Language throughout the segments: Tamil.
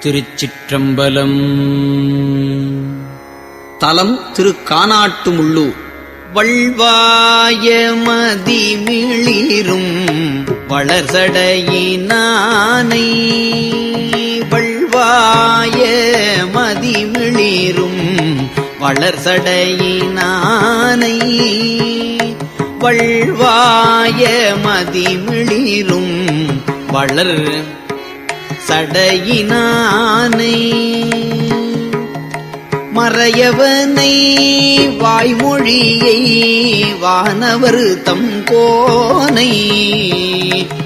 திருச்சிற்றம்பலம். தலம் திரு கானாட்டுமுள்ளூர் வள்வாய மதிமிளிரும் வளர்சடையினானை. வள்வாய மதிமிளிரும் வளர்சடையினானை. வள்வாய மதிமிளிரும் வளர் சடையினானை. மறையவனை வாய்மொழியை வானவர் தம் கோனை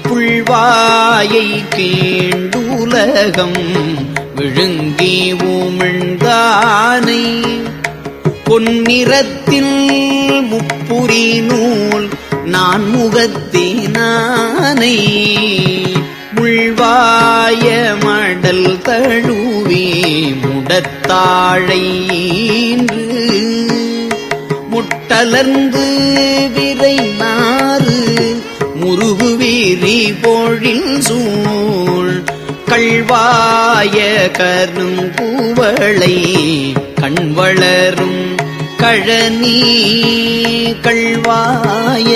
புல்வாயை கீண்டுலகம் விழுங்கி ஊமிழ்ந்தானை. பொன்னிறத்தில் முப்புரி நூல் நான். முகத்தினானை தழுவி முடத்தாழை முட்டலர்ந்து விரை நாறு முருகு வீரி பொழில் சூழ். கள்வாய கரும் பூவளை கண்வளரும் கழனி. கள்வாய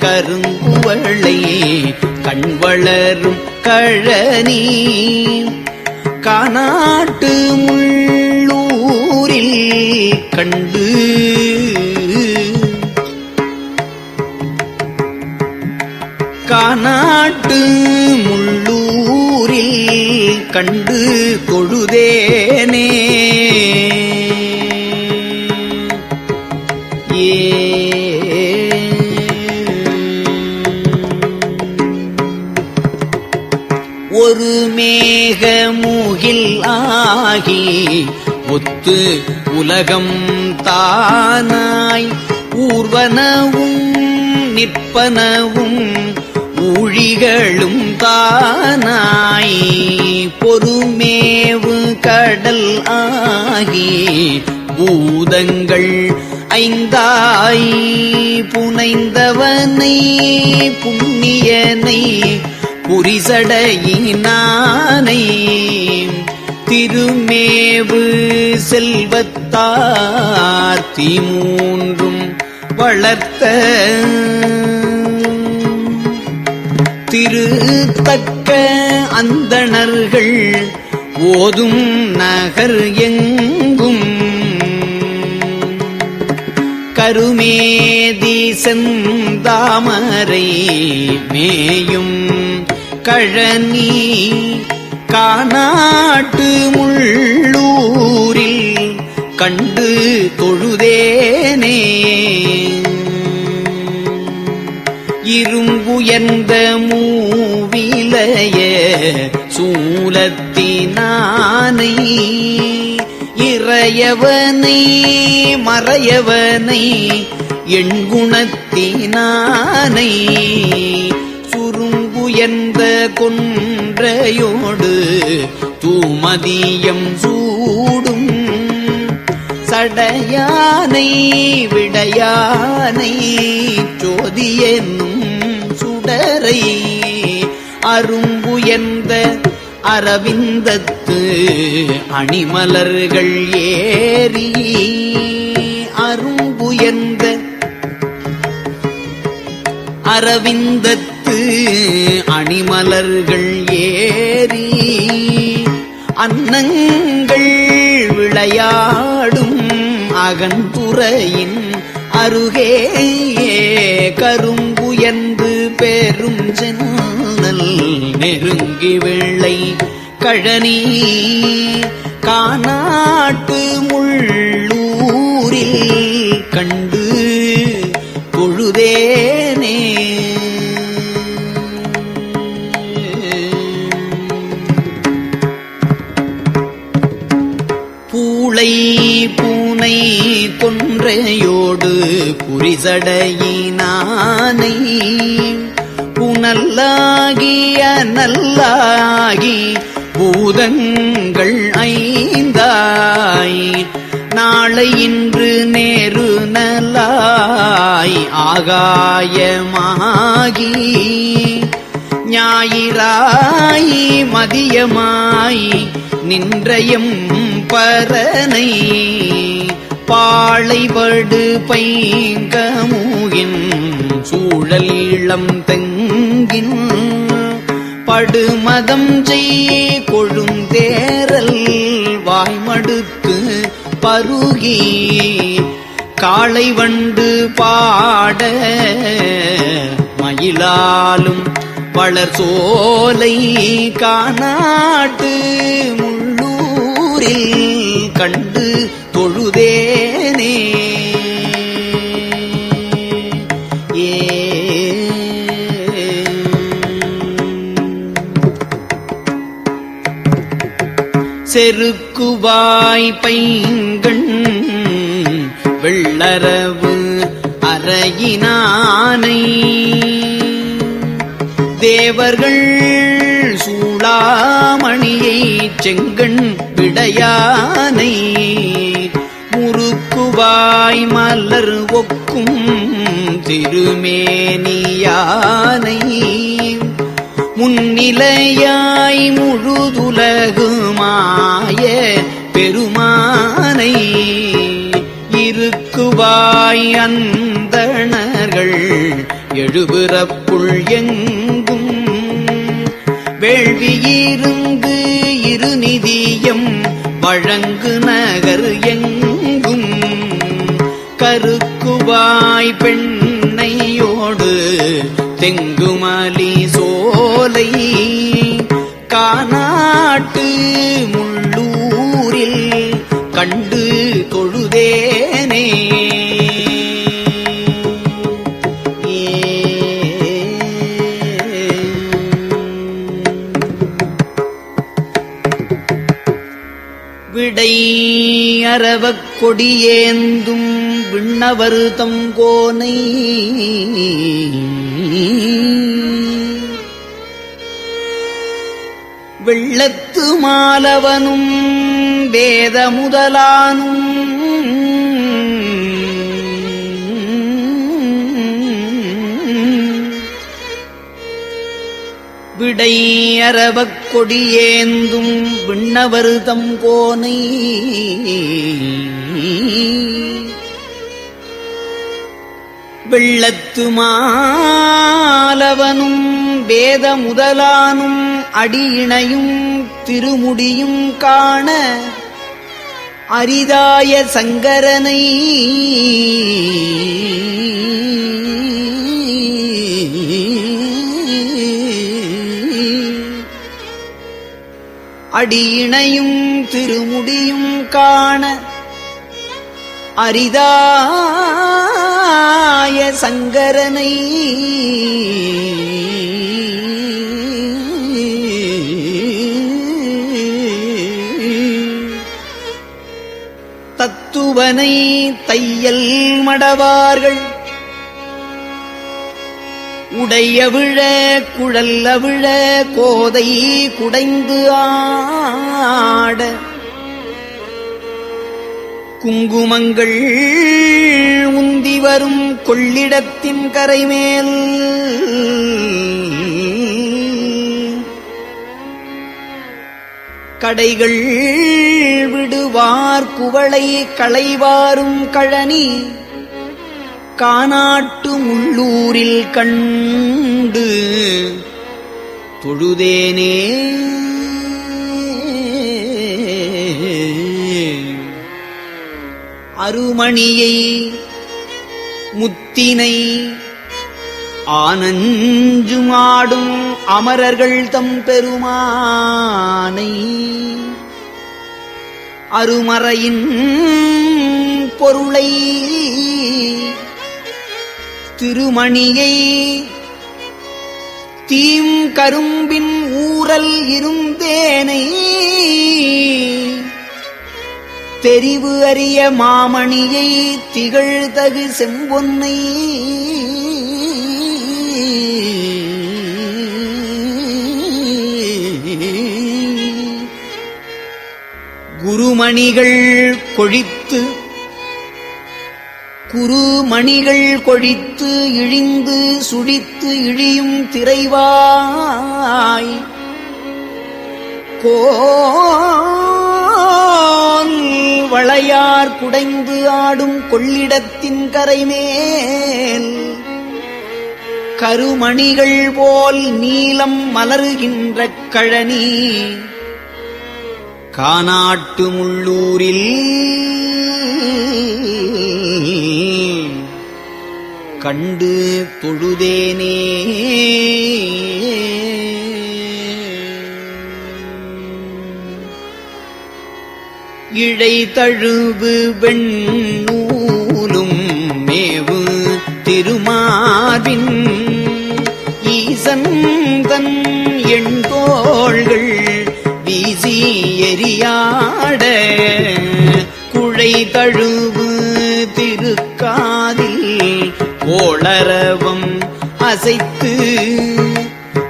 கருங்குவளை கண்வளரும் கழனி. காநாட்டு முள்ளூரில் கண்டு. காநாட்டு முள்ளூரில் கண்டு தொழுதேனே. ஒரு மேகமுகில் ஆகி ஒத்து உலகம் தானாய் ஊர்வனவும் நிற்பனவும் ஊழிகளும் தானாய் பொறுமேவு கடல் ஆகி பூதங்கள் ஐந்தாய் புனைந்தவனை புண்ணியனை புரிசடையினானை திருமேவு செல்வத்தார்த்தி மூன்றும் வளர்த்த திருத்தக்க அந்தணர்கள் ஓதும் நகர் எங்கும். கருமேதி செந்தாமரை மேயும் கழனி காணாட்டு முள்ளூரில் கண்டு தொழுதேனே. இரும்புயர்ந்த மூவிலைய சூலத்தினானை இறையவனை மறையவனை எண்குணத்தினானை எந்த குன்றையோடு தூமதியம் சூடும்? சடையானை விடையானை சோதி என்னும் சுடரை எந்த அரவிந்தத்து அணிமலர்கள் ஏறி அரும்பு எந்த அரவிந்தத்து அணிமலர்கள் ஏறி அன்னங்கள் விளையாடும் அகன்புறையின் அருகே கரும்புயர்ந்து பெரும் ஜன்னல் நெருங்கி வெள்ளை கழனி காநாட்டு முள்ளூரில் கண்டு பொழுதே கொன்றையோடு புரிசடையினானை. புனல்லாகிய நல்லாகி பூதங்கள் ஐந்தாய். நாளை இன்று நேரு நல்லாய் ஆகாயமாகி. ஞாயிறாய் மதியமாய் நின்றயம் பரனை. பாளைபடு பைங்கமூகின் சூழல் இளம் தெங்கின் படுமதம் செய்ய கொழுந்தேரல் வாய்மடுத்து பருகி காளை வண்டு பாட மயிலாலும் வளர் சோலை காணாட்டு முள்ளூரில் கண்டு தொழுதேனே ஏ. செருக்குவாய் பைங்கண் வெள்ளரவு அறையினானை. தேவர்கள் சூளாமணியை செங்கண் விடையானை. முறுக்குவாய் மலர் ஒக்கும் திருமேனியானை. முன்னிலையாய் முழுதுலகுமாய பெருமானை. இருக்குவாய் அந்தணர்கள் எழுபிறப்புள் எங்கும். வேள்வியிருந்து இருநிதியம் வழங்கு நகர் எங்கும் கருக்குவாய் பெண்ணையோடு தெங்குமலி சோலை. காநாட்டு முள்ளூரில் கண்டு தொழுதேனே. விடை அரவக் கொடியேந்தும் விண்ணவர் தங்கோனை வெள்ளத்து மாலவனும் வேத முதலானும் விடை அரவக் கொடியேந்தும் விண்ணவர் தங்கோனை வெள்ளத்து மாலவனும் வேத முதலானும் அடியிணையும் திருமுடியும் காண அரிதாய சங்கரனை அடியிணையும் திருமுடியும் காண அரிதா சங்கரனாய சங்கரனை. தத்துவனை தையல் மடவார்கள். உடையவிழ குழல்லவிழ கோதை குடைந்து ஆட குங்குமங்கள் உந்தி வரும் கொள்ளிடத்தின் கரைமேல். கடைகள் விடுவார் குவளை களைவாரும் கழனி. காநாட்டு உள்ளூரில் கண்டு தொழுதேனே. அருமணியை முத்தினை ஆனஞ்சுமாடும் அமரர்கள் தம் பெருமானை. அருமறையின் பொருளை திருமணியை தீம் கரும்பின் ஊரல் இருந்தேனை. தெரிவு அறிய மாமணியை திகழ்தகு செம்பொன்னை. குருமணிகள் கொழித்து குருமணிகள் கொழித்து இழிந்து சுழித்து இழியும் திரைவாய். கோ கோதை கொடியார் குடைந்து ஆடும் கொள்ளிடத்தின் கரைமேல். கருமணிகள் போல் நீலம் மலருகின்ற கழனி. கானாட்டு முள்ளூரில் கண்டு தொழுதேனே. இழை தழுவு வெண்ணூலும் மேவு திருமாவின் ஈசந்தன் எண்தோள்கள் வீசி எரியாட குழை தழுவு திருக்காதில் கோளரவம் அசைத்து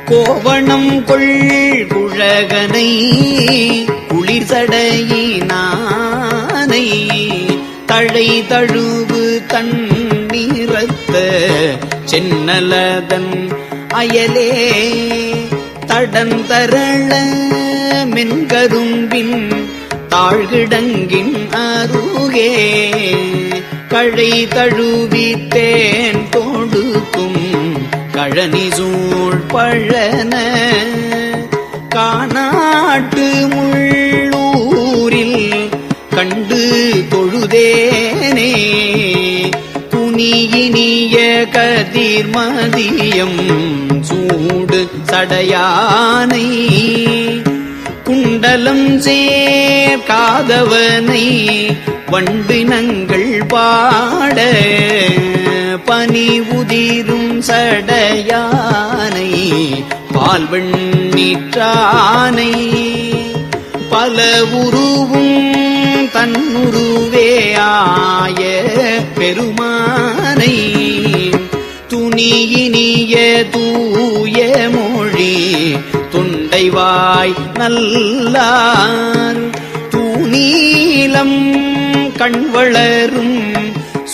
கோவணம் கொள் குழகனை குளிர்சடையினானை தழை தழுவு தண்ணீரத்த சென்னலதன் அயலே. தடந்தரள மென்கரும்பின் தாழ்கிடங்கின் அருகே. கழை தழுவித்தேன் கொடுக்கும் கழனி சூழ் பழன காணாட்டு முள்ளூரில் கண்டு தொழுதேனே. துணியினிய கதிர் மதியம் சூடு சடையானை. குண்டலம் சேர்க்காதவனை வண்டினங்கள் பாட பனி உதிரும் சடையானை பால்வெண் நீற்றானை. பல உருவும் தன்னுருவே ஆய பெருமானை. துணியினிய தூய மொழி துண்டைவாய் நல்லார் தூணீலம் கண்வளரும்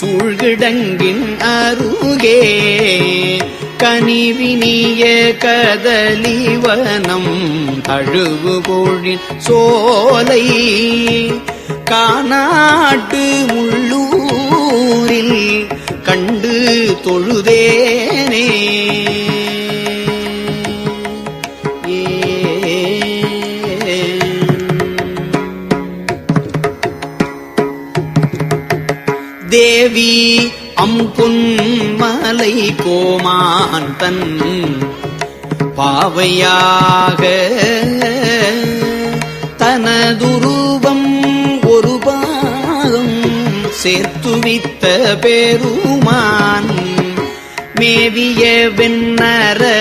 சூழ்கிடங்கின் அருகே கனிவினிய கதலிவனம் தழுவுகோழின் சோலை காநாட்டு முள்ளூரில் கண்டு தொழுதேனே. தேவி அம்புன்மலை கோமான் தன் பாவையாக தனதுருவம் ஒரு பாகம் சேர்த்துவித்த பெருமான் மேவிய வெண்ணரகத்தில்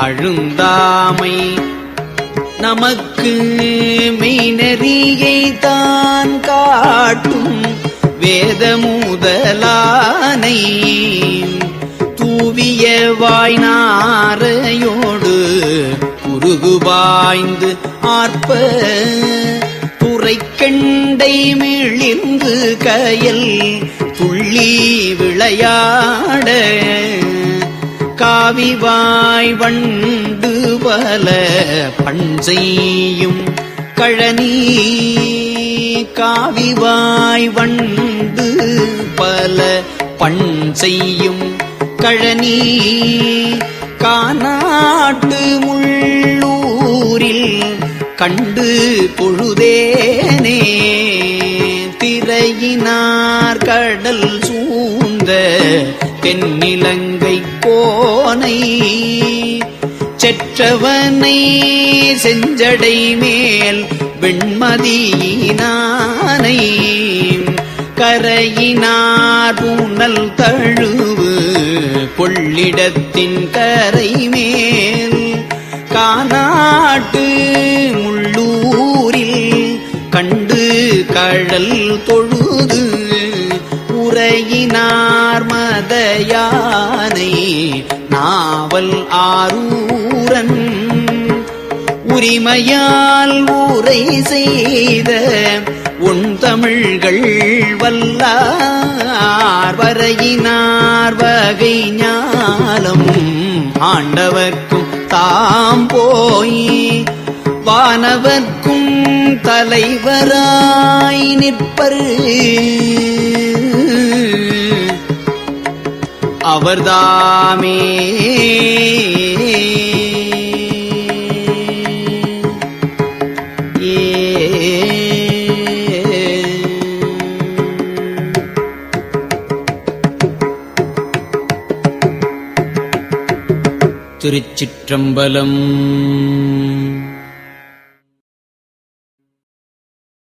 அழுந்தாமை. நமக்கு மெய்நெறியை தான் காட்டும் வேதமுதலானை தூவிய வாய்நாரையோடு குறுகு பாய்ந்து ஆர்ப்ப துறைக்கெண்டை மிழிந்து கயல் துள்ளி விளையாட காவிவாய் வண்டு பல பஞ்சையும் கழனி காவிவாய் வண்டு பல பண் செய்யும் கழனி. காநாட்டு முள்ளூரில் கண்டு பொழுதேனே. திரையினார் கடல் சூழ்ந்த தென்னிலங்கை கோனை. செற்றவனை செஞ்சடை மேல் வெண்மதியினானை கரையினார் பூனல் தழுவு கொள்ளிடத்தின் கரை மேல். காநாட்டு முள்ளூரில் கண்டு கழல் தொழுது உரையினார் மதயானை நாவல் ஆரூரன். உரிமையால் உரை செய்த உன் தமிழ்கள் வல்லார் வரையினார் வகை ஞாலம். ஆண்டவர்க்கும் தாம் போய் வானவர்க்கும் தலைவராய் நிற்பர். அவர்தாமே திருச்சிற்றம்பலம்.